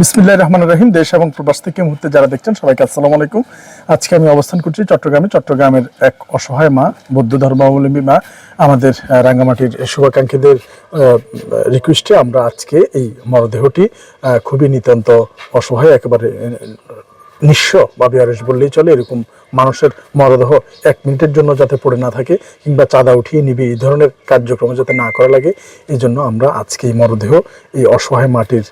বিসমিল্লাহ রহমান রহিম, দেশ এবং প্রবাস থেকে মুহূর্তে যারা দেখছেন সবাইকে আসসালামু আলাইকুম। আজকে আমি অবস্থান করছি চট্টগ্রামে। চট্টগ্রামের এক অসহায় মা, বৌদ্ধ ধর্মাবলম্বী মা, আমাদের রাঙ্গামাটির শুভাকাঙ্ক্ষীদের রিকোয়েস্টে আমরা আজকে এই মরদেহটি খুবই নিতান্ত অসহায়, একেবারে নিঃস্ব বা বিয়ারেস বললেই চলে, এরকম মানুষের মরদেহ এক মিনিটের জন্য যাতে পড়ে না থাকে কিংবা চাঁদা উঠিয়ে নিবে, এই ধরনের কার্যক্রম যাতে না করা লাগে, এই জন্য আমরা আজকে এই মরদেহ, এই অসহায় মাটির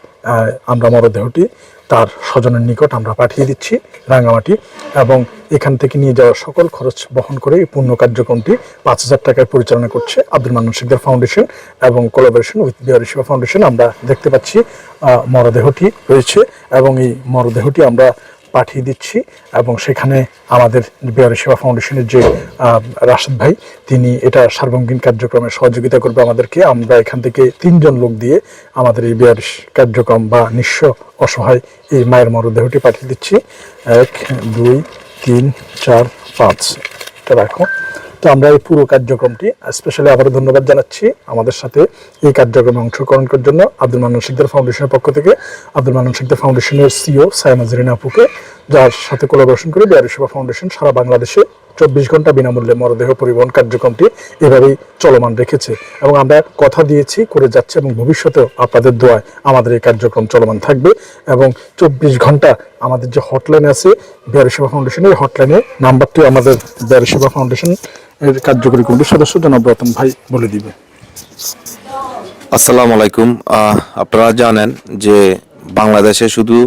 আমরা মরদেহটি তার স্বজনের নিকট আমরা পাঠিয়ে দিচ্ছি রাঙামাটি এবং এখান থেকে নিয়ে যাওয়ার সকল খরচ বহন করে এই পূর্ণ কার্যক্রমটি পাঁচ হাজার টাকায় পরিচালনা করছে আব্দুল মান্নান শিকদার ফাউন্ডেশন এবং collaboration with Bihari Seba foundation আমরা দেখতে পাচ্ছি মরদেহটি রয়েছে এবং এই মরদেহটি আমরা পাঠিয়ে দিচ্ছি এবং সেখানে আমাদের বিহারের সেবা ফাউন্ডেশনের যে রাশেদ ভাই, তিনি এটা সার্বঙ্গীন কার্যক্রমে সহযোগিতা করবে আমাদেরকে। আমরা এখান থেকে তিনজন লোক দিয়ে আমাদের এই বিহার কার্যক্রম বা নিঃস্ব অসহায় এই মায়ের মরদেহটি পাঠিয়ে দিচ্ছি। এক, দুই, তিন, চার, পাঁচ। এটা রাখো তো আমরা এই পুরো কার্যক্রমটি স্পেশালি আবারও ধন্যবাদ জানাচ্ছি আমাদের সাথে এই কার্যক্রমে অংশগ্রহণ করার জন্য আব্দুল মান্নান শিকদার ফাউন্ডেশনের পক্ষ থেকে। আব্দুল মান্নান শিকদার ফাউন্ডেশনের সিও সায়মাজরিন আপুকে, যার সাথে কোলাবরেশন করে বিহারি সেবা ফাউন্ডেশন সারা বাংলাদেশে চব্বিশ ঘণ্টা বিনামূল্যে মরদেহ পরিবহন কার্যক্রমটি এভাবেই চলমান রেখেছে এবং আমরা কথা দিয়েছি, করে যাচ্ছে এবং ভবিষ্যতেও আপনাদের দোয়ায় আমাদের এই কার্যক্রম চলমান থাকবে এবং চব্বিশ ঘণ্টা আমাদের যে হটলাইন আছে, বিহারি সেবা ফাউন্ডেশনের হটলাইনে নাম্বারটি আমাদের বিহারি সেবা ফাউন্ডেশন এর কার্যকরী কমিটির সদস্য জনাব রতন ভাই বলে দিবে। আসসালামু আলাইকুম। আপনারা জানেন যে বাংলাদেশে শুধু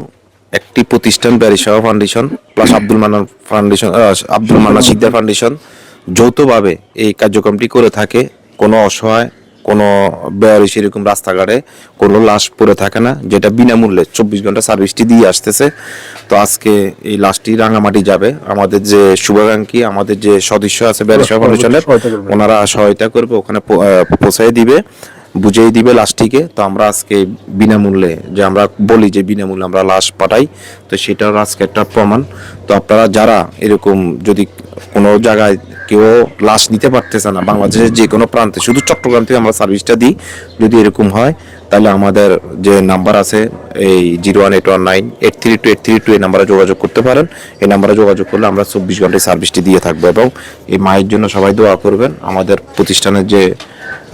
একটি প্রতিষ্ঠান ব্যারিসাহ foundation plus Abdul Mannan foundation Abdul Mannan Sikdar foundation যৌথভাবে এই কার্যক্রমটি করে থাকে। কোনো অসহায় কোনো বেয়ারিশ সেরকম রাস্তাঘাটে কোনো লাশ পড়ে থাকে না যেটা বিনামূল্যে চব্বিশ ঘণ্টা সার্ভিসটি দিয়ে আসতেছে। তো আজকে এই লাশটি রাঙামাটি যাবে। আমাদের যে শুভাকাঙ্ক্ষী আমাদের যে সদস্য আছে ব্যারিসাহ ফাউন্ডেশনের ওনারা সহায়তা করবে ওখানে পৌঁছায় দিবে। বুঝিয়ে দিবে লাশটিকে। তো আমরা আজকে বিনামূল্যে যে আমরা বলি যে বিনামূল্যে আমরা লাশ পাঠাই, তো সেটার আজকে একটা প্রমাণ। তো আপনারা যারা এরকম যদি কোনো জায়গায় কেউ লাশ নিতে পারতেছে না, বাংলাদেশের যে কোনো প্রান্তে, শুধু চট্টগ্রাম থেকে আমরা সার্ভিসটা দিই, যদি এরকম হয়, তাহলে আমাদের যে নাম্বার আছে, এই zero one eight one nine eight three two eight three two এই নাম্বারে যোগাযোগ করতে পারেন। এই নাম্বারে যোগাযোগ করলে আমরা চব্বিশ ঘন্টায় সার্ভিসটি দিয়ে থাকব এবং এই মায়ের জন্য সবাই দোয়া করবেন। আমাদের প্রতিষ্ঠানের যে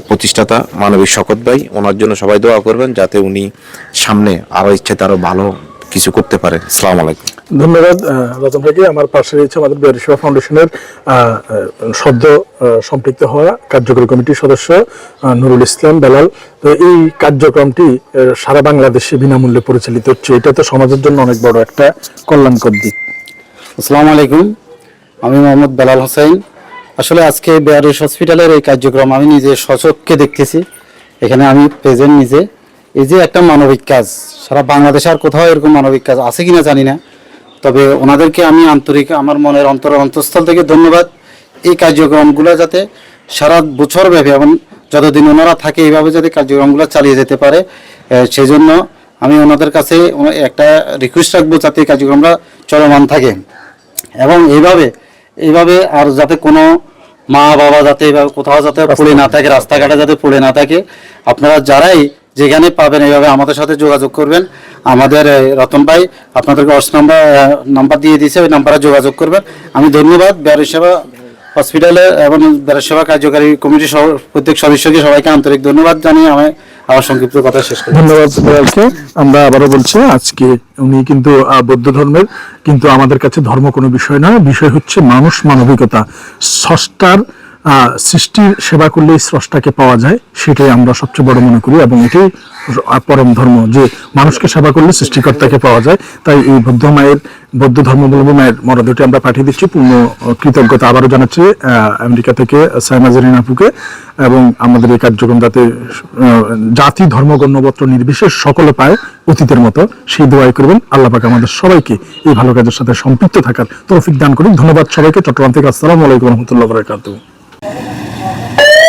প্রতিষ্ঠাতা মানবিক শকত ভাই ওনার জন্য সবাই দোয়া করবেন যাতে উনি সামনে আরও ইচ্ছাতে আরও ভালো কিছু করতে পারে। সালাম আলাইকুম। ধন্যবাদ রতন ভাইকে। আমার পাশে রয়েছে আমাদের বিহারিসেবা ফাউন্ডেশনের সদ্য সম্পৃক্ত হওয়া কার্যকরী কমিটির সদস্য নুরুল ইসলাম বেলাল। তো এই কার্যক্রমটি সারা বাংলাদেশে বিনামূল্যে পরিচালিত হচ্ছে। এটা তো সমাজের জন্য অনেক বড় একটা কল্যাণকর দিক। আসসালামু আলাইকুম। আমি মোহাম্মদ বেলাল হোসেন আসলে আজকে বেয়ারিশ হসপিটালের এই কার্যক্রম আমি নিজে সচক্ষে দেখতেছি। এখানে আমি প্রেজেন্ট নিজে। এই যে একটা মানবিক কাজ, সারা বাংলাদেশে আর কোথাও এরকম মানবিক কাজ আছে কিনা জানি না। তবে ওনাদেরকে আমি আন্তরিক, আমার মনের অন্তর অন্তঃস্থল থেকে ধন্যবাদ। এই কার্যক্রমগুলো যাতে সারা বছর ব্যাপী এবং যতদিন ওনারা থাকে, এইভাবে যাতে কার্যক্রমগুলো চালিয়ে যেতে পারে সেজন্য আমি ওনাদের কাছে একটা রিকোয়েস্ট রাখব যাতে এই কার্যক্রমটা চলমান থাকে। এবং এইভাবে এইভাবে আর যাতে কোনো মা বাবা যাতে এইভাবে কোথাও যাতে পড়ে না থাকে রাস্তাঘাটে যাতে পড়ে না থাকে আপনারা যারাই যেখানে পাবেন এইভাবে আমাদের সাথে যোগাযোগ করবেন। আমাদের রতন ভাই আপনাদেরকে অস নাম্বার নাম্বার দিয়ে দিয়েছে ওই নাম্বারে যোগাযোগ করবেন। আমি ধন্যবাদ বিহারি সেবা হসপিটালে এবং দ্বারা সেবা কার্যকারী কমিটির প্রত্যেক সদস্যকে সবাইকে আন্তরিক ধন্যবাদ জানিয়ে আমি আমার সংক্ষিপ্ত কথা শেষ করি। ধন্যবাদ বেলালকে আমরা আবারও বলছি আজকে উনি কিন্তু বৌদ্ধ ধর্মের কিন্তু আমাদের কাছে ধর্ম কোনো বিষয় নয়। বিষয় হচ্ছে মানুষ মানবিকতা। স্রষ্টার আহ, সৃষ্টির সেবা করলেই স্রষ্টাকে পাওয়া যায়, সেটাই আমরা সবচেয়ে বড় মনে করি এবং এটাই পরম ধর্ম যে মানুষকে সেবা করলে সৃষ্টিকর্তাকে পাওয়া যায়। তাই এই বৌদ্ধ মায়ের, বৌদ্ধ ধর্মাবলম্বী মায়ের মরদেহটি আমরা পাঠিয়ে দিচ্ছি। পূর্ণ কৃতজ্ঞতা আবারও জানাচ্ছি আমেরিকা থেকে সাইমা জেরিন আপুকে এবং আমাদের এই কার্যক্রম যাতে জাতি ধর্ম গণ্যপত্র নির্বিশেষ সকলে পায় অতীতের মতো, সেই দোয়াই করবেন। আল্লাহ পাক আমাদের সবাইকে এই ভালো কাজের সাথে সম্পৃক্ত থাকার তৌফিক দান করুন। ধন্যবাদ সবাইকে। চট্টগ্রাম থেকে আসসালামু আলাইকুম রহমতুল্লাহ বরাকাতুহ। Thank you.